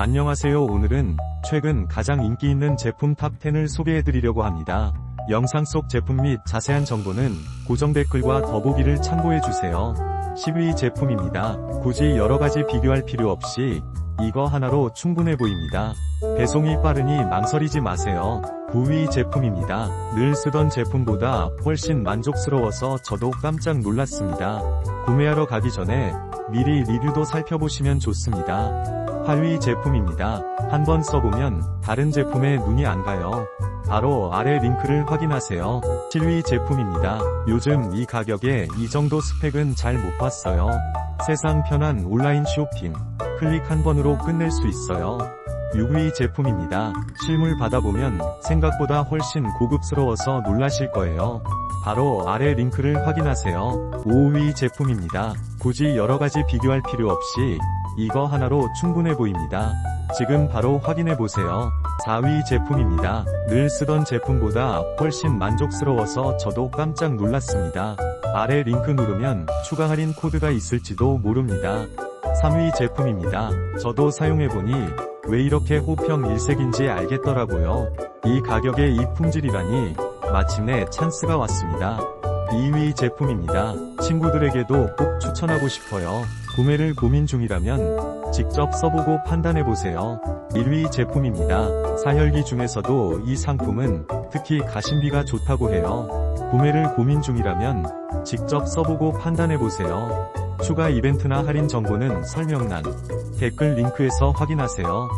안녕하세요 오늘은 최근 가장 인기 있는 제품 탑10을 소개해드리려고 합니다. 영상 속 제품 및 자세한 정보는 고정 댓글과 더보기를 참고해주세요. 10위 제품입니다. 굳이 여러가지 비교할 필요 없이 이거 하나로 충분해 보입니다. 배송이 빠르니 망설이지 마세요. 9위 제품입니다. 늘 쓰던 제품보다 훨씬 만족스러워서 저도 깜짝 놀랐습니다. 구매하러 가기 전에 미리 리뷰도 살펴보시면 좋습니다. 8위 제품입니다. 한번 써보면 다른 제품에 눈이 안 가요. 바로 아래 링크를 확인하세요. 7위 제품입니다. 요즘 이 가격에 이 정도 스펙은 잘 못 봤어요. 세상 편한 온라인 쇼핑. 클릭 한 번으로 끝낼 수 있어요. 6위 제품입니다. 실물 받아보면 생각보다 훨씬 고급스러워서 놀라실 거예요. 바로 아래 링크를 확인하세요. 5위 제품입니다. 굳이 여러가지 비교할 필요 없이 이거 하나로 충분해 보입니다. 지금 바로 확인해보세요. 4위 제품입니다. 늘 쓰던 제품보다 훨씬 만족스러워서 저도 깜짝 놀랐습니다. 아래 링크 누르면 추가 할인 코드가 있을지도 모릅니다. 3위 제품입니다. 저도 사용해보니 왜 이렇게 호평 일색인지 알겠더라고요. 이 가격에 이 품질이라니 마침내 찬스가 왔습니다. 2위 제품입니다. 친구들에게도 꼭 추천하고 싶어요. 구매를 고민 중이라면 직접 써보고 판단해보세요. 1위 제품입니다. 사혈기 중에서도 이 상품은 특히 가심비가 좋다고 해요. 구매를 고민 중이라면 직접 써보고 판단해보세요. 추가 이벤트나 할인 정보는 설명란, 댓글 링크에서 확인하세요.